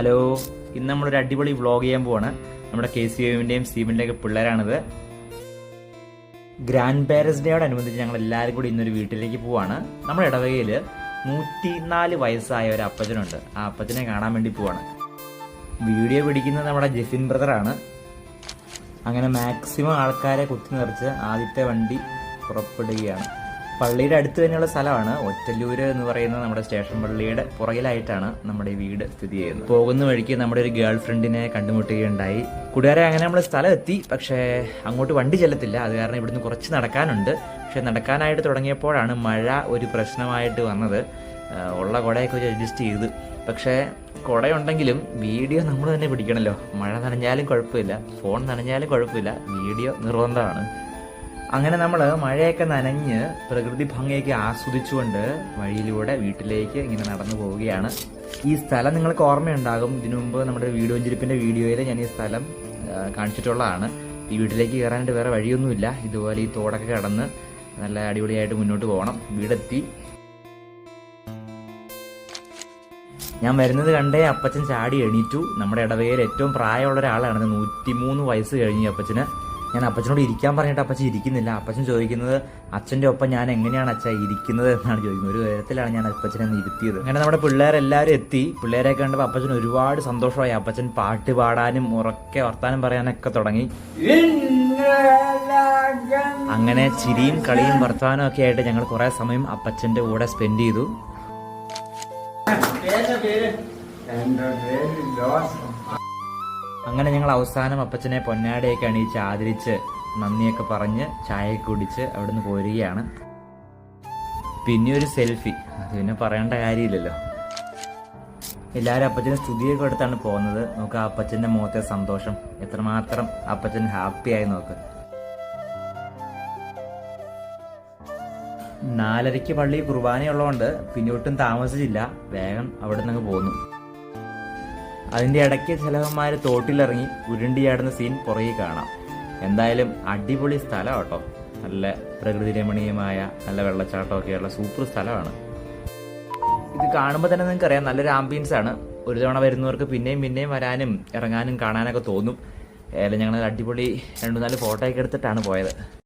Hello. ഇന്ന് നമ്മളൊരു അടിപൊളി വ്ളോഗ് ചെയ്യാൻ പോവാണ്. നമ്മുടെ കെ സി എമ്മിന്റെയും സ്റ്റീമിന്റെയും ഒക്കെ പിള്ളേരാണിത്. ഗ്രാൻഡ് പാരൻസ് ഡേയോടനുബന്ധിച്ച് ഞങ്ങൾ എല്ലാവരും കൂടി ഇന്നൊരു വീട്ടിലേക്ക് പോവാണ്. നമ്മുടെ ഇടവകയിൽ നൂറ്റിനാല് വയസ്സായ ഒരു അപ്പച്ചനുണ്ട്. ആ അപ്പച്ചനെ കാണാൻ വേണ്ടി പോവാണ്. വീഡിയോ പിടിക്കുന്നത് നമ്മുടെ ജെഫിൻ ബ്രദറാണ് അങ്ങനെ മാക്സിമം ആൾക്കാരെ കുത്തി നിറച്ച് ആദ്യത്തെ വണ്ടി പുറപ്പെടുകയാണ്. പള്ളിയുടെ അടുത്ത് തന്നെയുള്ള സ്ഥലമാണ്. ഒറ്റല്ലൂര് എന്ന് പറയുന്ന നമ്മുടെ സ്റ്റേഷൻ പള്ളിയുടെ പുറകിലായിട്ടാണ് നമ്മുടെ വീട് സ്ഥിതി ചെയ്യുന്നത്. പോകുന്ന വഴിക്ക് നമ്മുടെ ഒരു ഗേൾ ഫ്രണ്ടിനെ കണ്ടുമുട്ടുകയുണ്ടായി. കൂട്ടുകാരെ അങ്ങനെ നമ്മൾ സ്ഥലം എത്തി പക്ഷേ അങ്ങോട്ട് വണ്ടി ചെല്ലത്തില്ല. അത് കാരണം ഇവിടുന്ന് കുറച്ച് നടക്കാനുണ്ട്. പക്ഷെ നടക്കാനായിട്ട് തുടങ്ങിയപ്പോഴാണ് മഴ ഒരു പ്രശ്നമായിട്ട് വന്നത്. ഉള്ള കുടയൊക്കെ വെച്ച് അഡ്ജസ്റ്റ് ചെയ്ത്. പക്ഷേ കുടയുണ്ടെങ്കിലും വീഡിയോ നമ്മൾ തന്നെ പിടിക്കണമല്ലോ മഴ നനഞ്ഞാലും കുഴപ്പമില്ല. ഫോൺ നനഞ്ഞാലും കുഴപ്പമില്ല. വീഡിയോ നിർബന്ധമാണ്. അങ്ങനെ നമ്മൾ മഴയൊക്കെ നനഞ്ഞ് പ്രകൃതി ഭംഗിയൊക്കെ ആസ്വദിച്ചുകൊണ്ട് വഴിയിലൂടെ വീട്ടിലേക്ക് ഇങ്ങനെ നടന്നു പോവുകയാണ്. ഈ സ്ഥലം നിങ്ങൾക്ക് ഓർമ്മയുണ്ടാകും. ഇതിനു മുമ്പ് നമ്മുടെ വീഡിയോ വെഞ്ചിരിപ്പിന്റെ വീഡിയോയിൽ ഞാൻ ഈ സ്ഥലം കാണിച്ചിട്ടുള്ളതാണ്. ഈ വീട്ടിലേക്ക് കയറാനായിട്ട് വേറെ വഴിയൊന്നുമില്ല. ഇതുപോലെ ഈ തോടൊക്കെ കടന്ന് നല്ല അടിപൊളിയായിട്ട് മുന്നോട്ട് പോകണം. വീടെത്തി. ഞാൻ വരുന്നത് കണ്ടേ അപ്പച്ചൻ ചാടി എണീറ്റു. നമ്മുടെ ഇടവകയിൽ ഏറ്റവും പ്രായമുള്ള ഒരാളാണ്. നൂറ്റിമൂന്ന് വയസ്സ് കഴിഞ്ഞു അപ്പച്ചന്. ഞാൻ അപ്പച്ചനോട് ഇരിക്കാൻ പറഞ്ഞിട്ട് അപ്പച്ചൻ ഇരിക്കുന്നില്ല. അപ്പച്ചൻ ചോദിക്കുന്നത് അച്ഛന്റെ ഒപ്പം ഞാൻ എങ്ങനെയാണ് അച്ഛൻ ഇരിക്കുന്നത്? എന്നാണ് ചോദിക്കുന്നത്. ഒരു വിധത്തിലാണ് ഞാൻ അപ്പച്ചനെ ഇരുത്തിയത്. അങ്ങനെ നമ്മുടെ പിള്ളേരെല്ലാവരും എത്തി. പിള്ളേരെ കണ്ടപ്പോൾ അപ്പച്ചൻ ഒരുപാട് സന്തോഷമായി. അപ്പച്ചൻ പാട്ട് പാടാനും ഉറക്കെ വർത്താനം പറയാനൊക്കെ തുടങ്ങി. അങ്ങനെ ചിരിയും കളിയും വർത്തമാനവും ഒക്കെ ആയിട്ട് ഞങ്ങൾ കുറെ സമയം അപ്പച്ചന്റെ കൂടെ സ്പെൻഡ് ചെയ്തു. അങ്ങനെ ഞങ്ങൾ അവസാനം അപ്പച്ചനെ പൊന്നാടയൊക്കെ അണിയിച്ച് ആദരിച്ച് നന്ദിയൊക്കെ പറഞ്ഞ് ചായയൊക്കെ കുടിച്ച് അവിടുന്ന് പോരുകയാണ്. പിന്നെ ഒരു സെൽഫി. അത് പിന്നെ പറയേണ്ട കാര്യമില്ലല്ലോ. എല്ലാവരും അപ്പച്ചന് സ്തുതിയൊക്കെ എടുത്താണ് പോകുന്നത്. നോക്ക് ആ അപ്പച്ചന്റെ മുഖത്തെ സന്തോഷം. എത്രമാത്രം അപ്പച്ചൻ ഹാപ്പിയായി നോക്ക്. നാലരയ്ക്ക് പള്ളി കുർബാനയുള്ളതുകൊണ്ട് പിന്നെ ഒട്ടും താമസിച്ചില്ല. വേഗം അവിടെ നിന്ന് പോന്നു. അതിന്റെ ഇടയ്ക്ക് ചിലവന്മാർ തോട്ടിലിറങ്ങി ഉരുണ്ടിയാടുന്ന സീൻ പുറകെ കാണാം. എന്തായാലും അടിപൊളി സ്ഥലം കേട്ടോ. നല്ല പ്രകൃതി രമണീയമായ നല്ല വെള്ളച്ചാട്ടമൊക്കെ ഉള്ള സൂപ്പർ സ്ഥലമാണ്. ഇത് കാണുമ്പോൾ തന്നെ നിങ്ങൾക്ക് അറിയാം നല്ലൊരു ആംബിയൻസ് ആണ്. ഒരു തവണ വരുന്നവർക്ക് പിന്നെയും പിന്നെയും വരാനും ഇറങ്ങാനും കാണാനൊക്കെ തോന്നും. ഏതായാലും ഞങ്ങൾ അടിപൊളി രണ്ടു നാല് ഫോട്ടോ ഒക്കെ എടുത്തിട്ടാണ് പോയത്.